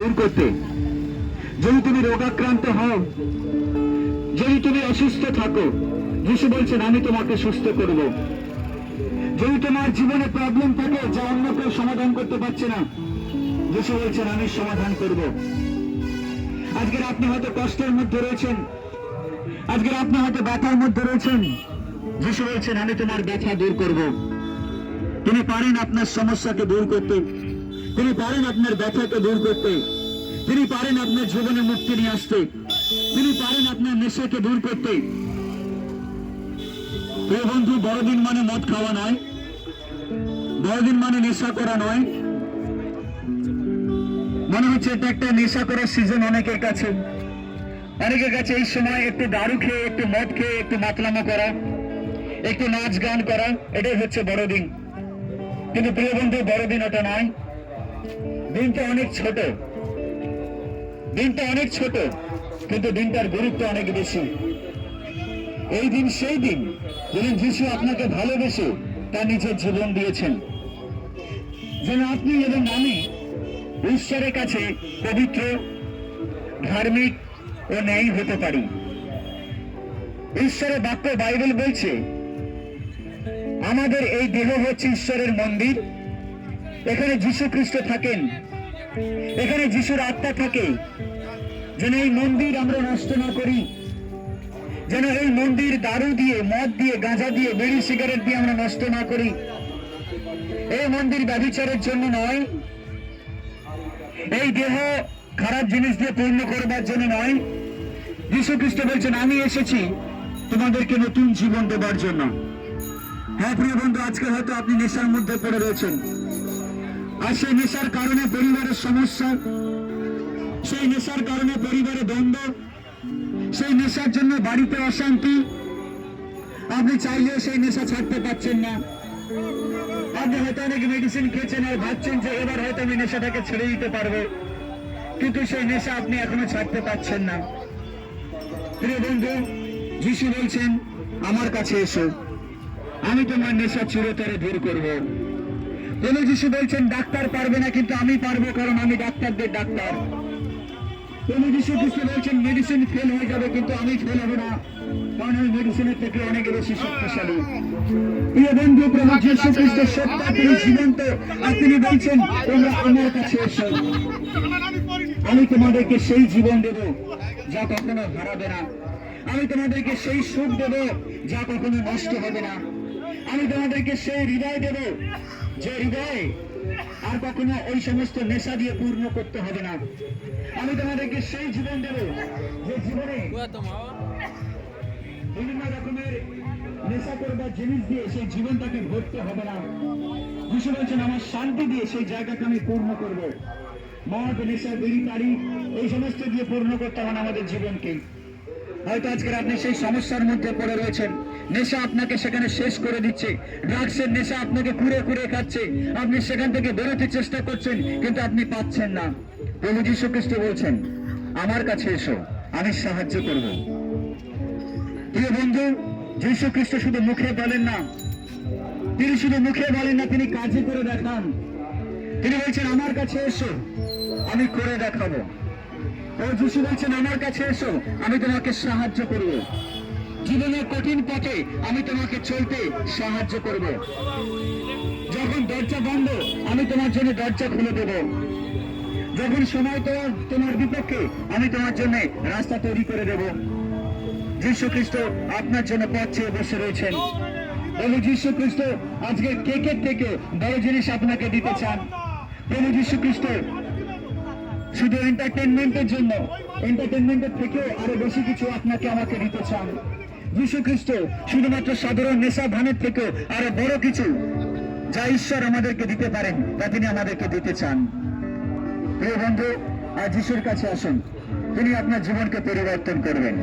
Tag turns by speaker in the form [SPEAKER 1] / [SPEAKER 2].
[SPEAKER 1] দূর করতে। যদি তুমি রোগাক্রান্ত হও, যদি তুমি অসুস্থ থাকো, যিশু বলছেন, আমি তোমাকে সুস্থ করব। যদি তোমার জীবনে প্রবলেম থাকে, যা অন্য কেউ সমাধান করতে পারছে না, যিশু বলছেন, আমি সমাধান করব। আজকের আপনি হয়তো কষ্টের মধ্যে রয়েছেন। আজকের আপনি হয়তো ব্যথার মধ্যে রয়েছেন। যিশু বলছেন, আমি তোমার ব্যথা দূর করব। তিনি পারেন আপনার সমস্যাকে দূর করতে। তিনি পারেন আপনার ব্যথাকে দূর করতে। তিনি পারেন আপনার জীবনে মুক্তি নিয়ে আসতে। তিনি পারেন আপনার নেশাকে দূর করতে। প্রিয় বন্ধু, বড়দিন মানে মদ খাওয়া নয়। বড়দিন মানে নেশা করা নয়। মনে হচ্ছে এটা একটা নেশা করার সিজন অনেকের কাছে। অনেকের কাছে এই সময় একটু দারু খেয়ে, একটু মদ খেয়ে, একটু মাতলামো করা, একটু নাচ গান করা, এটাই হচ্ছে বড়দিন। কিন্তু প্রিয় বন্ধু, বড়দিন ওটা নয়। দিনটা অনেক ছোট। দিনটা অনেক ছোট, কিন্তু দিনটার গুরুত্ব অনেক বেশি। এই দিন সেই দিন যেদিন যিশু আপনাকে ভালোবেসে তার নিজের জীবন দিয়েছেন। যেন আপনি এবং আমি ঈশ্বরের কাছে পবিত্র, ধার্মিক ও ন্যায় হতে পারি। ঈশ্বরের বাক্য বাইবেল বলছে, আমাদের এই দেহ হচ্ছে ঈশ্বরের মন্দির এখানে যীশু খ্রিস্ট থাকেন। এখানে যিশুর আত্মা থাকে। যেন এই মন্দির আমরা নষ্ট না করি। যেন এই মন্দির দারু দিয়ে, মদ দিয়ে, গাঁজা দিয়ে, বিড়ি, সিগারেট দিয়ে আমরা নষ্ট না করি। এই মন্দির ব্যবিচারের জন্য নয়। এই দেহ খারাপ জিনিস দিয়ে পূর্ণ করবার জন্য নয়। যীশু খ্রিস্ট বলছেন, আমি এসেছি তোমাদেরকে নতুন জীবন দেবার জন্য। হ্যাঁ প্রিয় বন্ধু, আজকে হয়তো আপনি নেশার মধ্যে পড়ে রয়েছেন। আর সেই নেশার কারণে পরিবারের সমস্যা, সেই নেশার কারণে পরিবারে দ্বন্দ্ব, সেই নেশার জন্য বাড়িতে অশান্তি। আপনি চাইলেও সেই নেশা ছাড়তে পারছেন না। আপনি হয়তো অনেক মেডিসিন খেয়েছেন আর ভাবছেন যে এবার হয়তো আমি নেশাটাকে ছেড়ে দিতে পারব। কিন্তু সেই নেশা আপনি এখনও ছাড়তে পারছেন না। প্রিয় বন্ধু, যিশু বলছেন, আমার কাছে এসো। আমি তোমার নেশা চিরতরে দূর করব। কোন যিশু বলছেন, ডাক্তার পারবে না, কিন্তু আমি পারব, কারণ আমি ডাক্তারদের ডাক্তার। কোন যিশু খ্রিস্ট বলছেন মেডিসিন ফেল হয়ে যাবে, কিন্তু আমি ফেল হব না, কারণ আমি মেডিসিনের থেকে অনেক বেশি শক্তিশালী। প্রিয় বন্ধু, প্রভু যিশু খ্রিস্ট সত্য তিনি জীবন্ত, আর তিনি বলছেন, তোমরা আমার কাছে এসো। আমি তোমাদেরকে সেই জীবন দেব, যা কখনো হারাবে না। আমি তোমাদেরকে সেই সুখ দেব, যা কখনো নষ্ট হবে না। আমি তোমাদেরকে সেই হৃদয় দেব, যে হৃদয় আর কখনো ওই সমস্ত নেশা দিয়ে পূর্ণ করতে হবে না। আমি তোমাদেরকে সেই জীবন দেব, যে জীবনে বিভিন্ন রকমের নেশা করবার জিনিস দিয়ে সেই জীবনটাকে ভরতে হবে না। যিশু বলছেন, আমার শান্তি দিয়ে সেই জায়গাকে আমি পূর্ণ করব। মদ নেশা বিড়ি তাড়ি এই সমস্ত দিয়ে পূর্ণ করতে হবে না আমাদের জীবনকে। হয়তো আজকের আপনি সেই সমস্যার মধ্যে পড়ে রয়েছেন। নেশা আপনাকে সেখানে শেষ করে দিচ্ছে। ড্রাগসের নেশা আপনাকে কুড়ে কুড়ে খাচ্ছে। আপনি সেখান থেকে বেরোতে চেষ্টা করছেন, কিন্তু আপনি পাচ্ছেন না। প্রভু যীশু খ্রিস্ট বলছেন, আমার কাছে এসো, আমি সাহায্য করব। প্রিয় বন্ধু, যীশু খ্রিস্ট শুধু মুখে বলেন না, তিনি শুধু মুখে বলেন না, তিনি কাজে করে দেখান। তিনি বলছেন, আমার কাছে এসো, আমি করে দেখাবো। যিশু বলছেন, আমার কাছে এসো, আমি তোমাকে সাহায্য করব। জীবনের কঠিন পথে আমি তোমাকে চলতে সাহায্য করব। যখন দরজা বন্ধ, আমি তোমার জন্য দরজা খুলে দেব। যখন সময় তোমার তোমার বিপক্ষে, আমি তোমার জন্য রাস্তা তৈরি করে দেব। যীশু খ্রিস্ট আপনার জন্য পথ চেয়ে বসে রয়েছেন। প্রভু যীশু খ্রিস্ট আজকে কেকের থেকে বড় জিনিস আপনাকে দিতে চান? প্রভু যীশু খ্রিস্ট শুধু এন্টারটেনমেন্টের জন্য এন্টারটেনমেন্টের থেকেও আরও বেশি কিছু আপনাকে আমাকে দিতে চান। যীশু খ্রিস্ট শুধুমাত্র সাধারণ নেশা ভানের থেকেও আরও বড় কিছু যা ঈশ্বর আমাদেরকে দিতে পারেন, তা তিনি আমাদেরকে দিতে চান। প্রিয় বন্ধু, আজ যিশুর কাছে আসুন। তিনি আপনার জীবনকে পরিবর্তন করবেন।